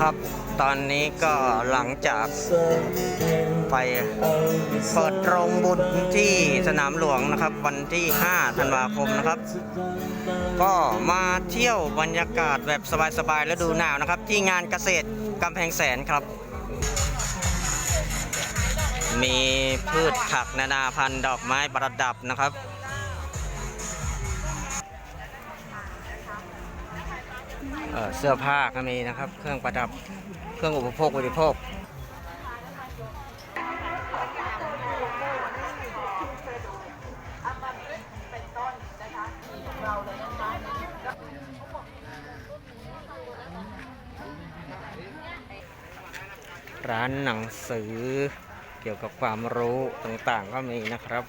ครับตอนนี้ก็หลังจากไปเปิดโรงบุญที่สนามหลวงนะครับ วันที่ 5 ธันวาคมนะครับ ก็มาเที่ยวบรรยากาศแบบสบายๆ และดูหนาวนะครับ ที่งานเกษตรกำแพงแสนครับ มีพืชผักนานาพันธุ์ดอกไม้ประดับนะครับ เเสื้อผ้าก็มีนะครับ เครื่องประดับเครื่องอุปโภคบริโภคร้านหนังสือเกี่ยวกับความรู้ต่างๆก็มีนะครับ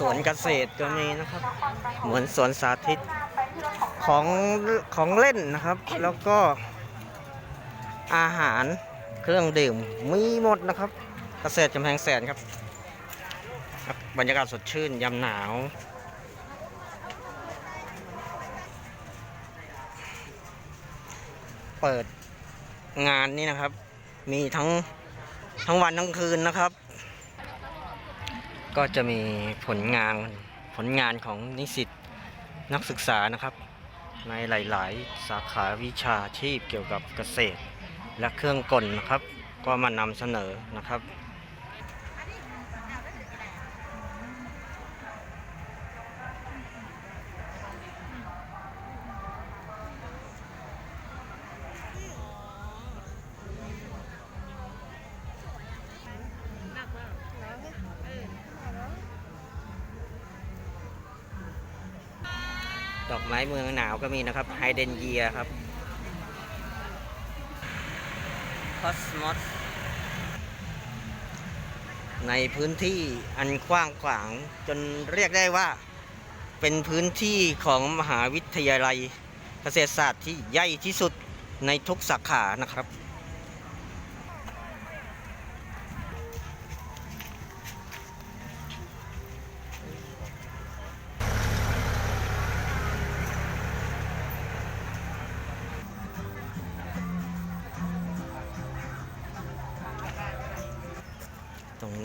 สวนเกษตรก็มีนะครับ เหมือนสวนสาธิตของของเล่นนะครับ แล้วก็อาหารเครื่องดื่มมีหมดนะครับ เกษตรกำแพงแสนครับ บรรยากาศสดชื่นยามหนาวเปิดงานนี้นะครับ มีทั้งทั้งวันทั้งคืนนะครับ ก็จะมีผลงานผลงานของนิสิตนักศึกษานะครับ ในหลาย ๆ สาขาวิชาชีพเกี่ยวกับเกษตร และเครื่องกลนะครับ ก็มานำเสนอนะครับ ดอกไม้เมืองหนาวก็มีนะครับไฮเดนเยียครับคอสมอสในพื้นที่อันกว้างขวางจนเรียกได้ว่า เป็นพื้นที่ของมหาวิทยาลัยเกษตรศาสตร์ที่ใหญ่ที่สุดในทุกสาขานะครับ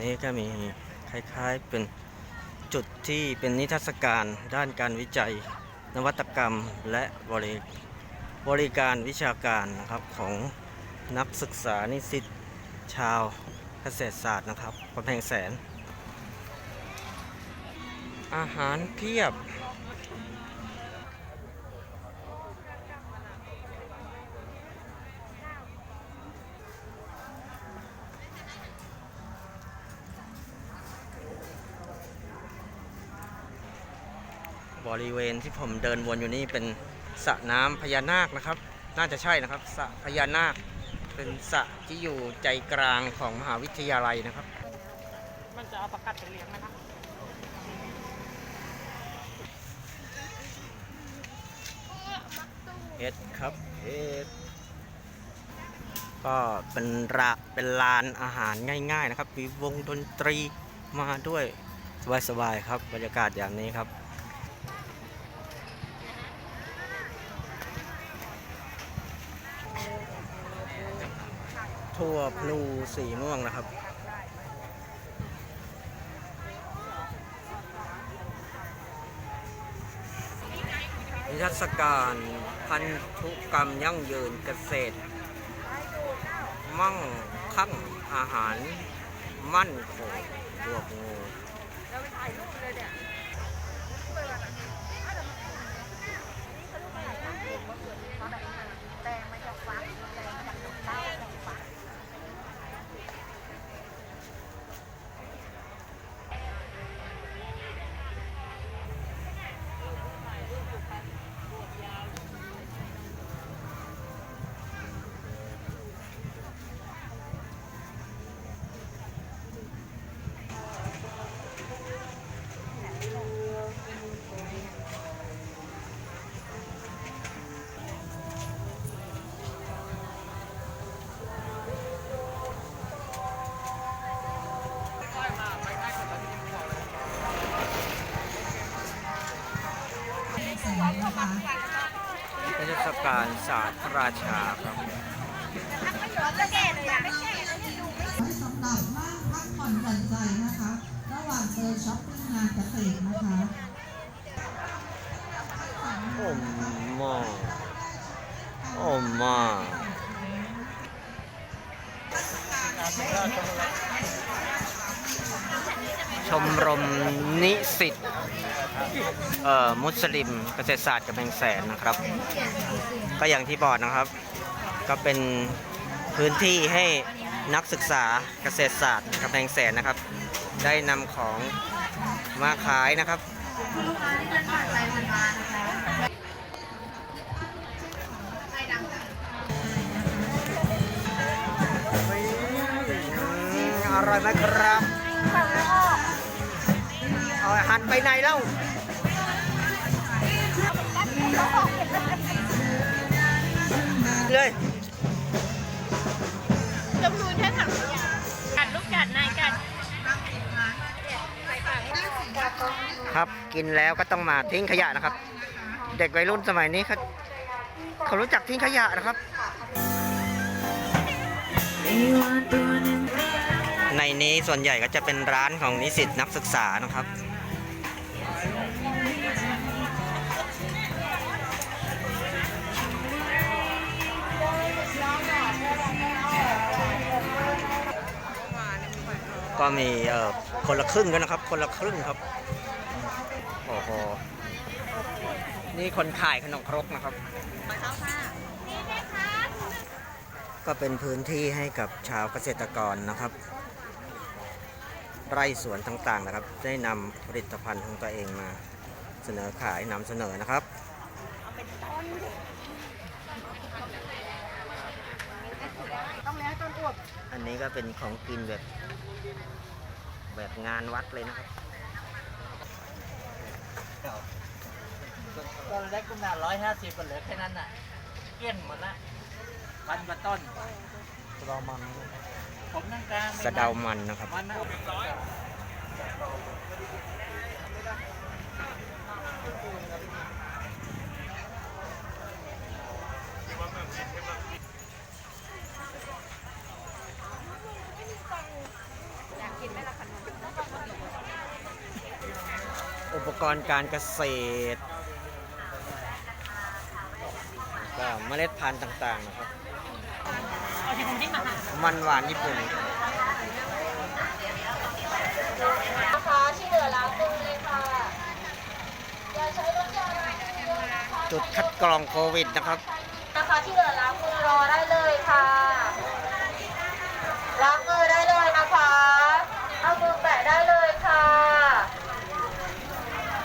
นี้ก็มีคล้ายๆเป็นจุดที่เป็นนิทรรศการด้านการวิจัย นวัตกรรมและบริบริการวิชาการนะครับของนักศึกษานิสิตชาวเกษตรศาสตร์นะครับกำแพงแสน อาหารเพียบ บริเวณที่ผมเดินวนอยู่นี่เป็นสระน้ำพญานาคนะครับ น่าจะใช่นะครับสระพญานาค เป็นสระที่อยู่ใจกลางของมหาวิทยาลัยนะครับ มันจะเอาประกัดไปเลี้ยงไหมคะเฮ็ดครับเฮ็ดก็เป็นระเป็นลานอาหารง่าย ๆ นะครับ มีวงดนตรีมาด้วยสบายๆครับบรรยากาศอย่างนี้ครับ ทั่วพลูสีม่วงนะครับ นิทรรศการพันธุกรรมยั่งยืนเกษตร มั่งคั่งอาหารมั่นคงบวกงูแตงมาจากฟัง กาลศาสตร์พระราชาครับสำหรับนั่งพักผ่อนหย่อนใจนะคะ ระหว่างเดินช้อปปิ้งงานเกษตรนะคะโอ้มาโอ้มาชมรมนิสิต มุสลิมเกษตรศาสตร์กำแพงแสนนะครับ ก็อย่างที่บอกนะครับ ก็เป็นพื้นที่ให้นักศึกษาเกษตรศาสตร์กำแพงแสนนะครับ ได้นำของมาขายนะครับอร่อยไหมครับ เอาหันไปไหนเล่า เลยจำนวนแค่ถังขยะกัดลูกกัดนายกัดครับกินแล้วก็ต้องมาทิ้งขยะนะครับ เด็กวัยรุ่นสมัยนี้เขาเขารู้จักทิ้งขยะนะครับ ในนี้ส่วนใหญ่ก็จะเป็นร้านของนิสิตนักศึกษานะครับ ก็มีเอ่อคนละครึ่งด้วยนะครับ คนละครึ่งครับโอ้โหนี่คนขายขนมครกนะครับ ก็เป็นพื้นที่ให้กับชาวเกษตรกรนะครับ ไร่สวนต่างๆนะครับ ได้นำผลิตภัณฑ์ของตัวเองมาเสนอขายนำเสนอนะครับต้องเลี้ยงจนอวบอันนี้ก็เป็นของกินแบบ แบบงานวัดเลยนะครับตอนแรกกุมารร้อยห้าสิบเหลือแค่นั้นน่ะ เกลี้ยงหมดละพันกว่าต้นสะเดามันผมนั่งกลางไม่สะเดามันนะครับ มันนะ อุ ปกรณ์การเกษตร ก็เมล็ดพันธุ์ต่างๆนะครับเอาที่ผมที่มาหามันหวานญี่ปุ่นนะคะที่เหลือล้างมือเลยค่ะอย่าใช้รถยนต์นะคะจุดคัดกรองโควิดนะครับ นะคะที่เหลือล้างมือรอได้เลยค่ะล้างมือได้เลยนะคะ เอามือแปะได้เลยค่ะ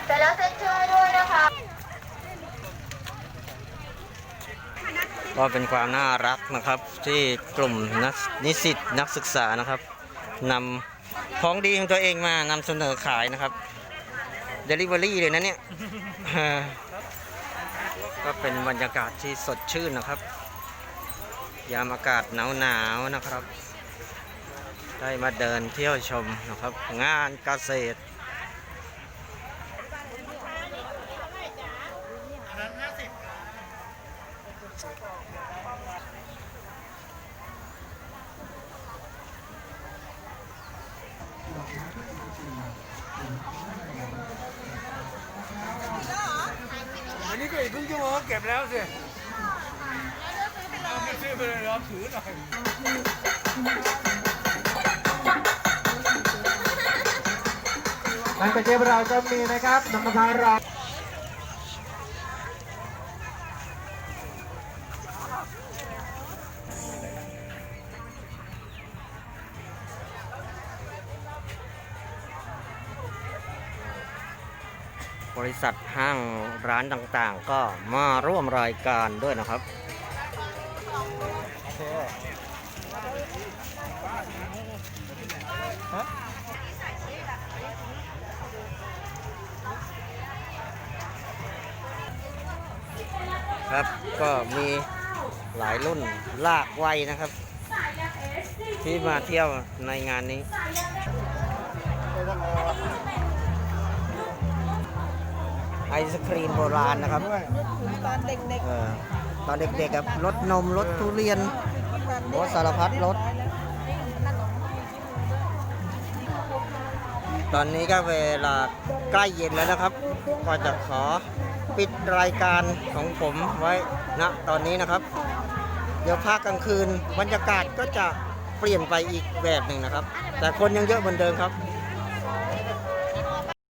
เสร็จแล้วเซ็นชื่อด้วยนะคะ ก็เป็นความน่ารักนะครับที่กลุ่มนักนิสิตนักศึกษานะครับนำของดีของตัวเองมานำเสนอขายนะครับ Delivery เลยนะเนี่ยก็เป็นบรรยากาศที่สดชื่นนะครับ ยามอากาศหนาวๆนะครับ ได้มาเดินเที่ยวชมนะครับ งานเกษตร อันนี้ก็อีกครึ่งชั่วโมงก็เก็บแล้วสิเอาไปซื้อไปเลยรับถือหน่อยหลังจากเกมเราจะมีนะครับน้ำมาพาเรา บริษัทห้างร้านต่างๆ ก็มาร่วมรายการด้วยนะครับครับก็มีหลายรุ่นลากไวยนะครับ ที่มาเที่ยวในงานนี้ ไอศครีมโบราณนะครับตอนเด็กเออตอนเด็กๆครับรถนมรถทุเรียนรถสารพัดรถตอนนี้ก็เวลาใกล้เย็นแล้วนะครับ ก็จะขอปิดรายการของผมไว้ณตอนนี้นะครับ เดี๋ยวภาคกลางคืนบรรยากาศก็จะเปลี่ยนไปอีกแบบหนึ่งนะครับ แต่คนยังเยอะเหมือนเดิมครับ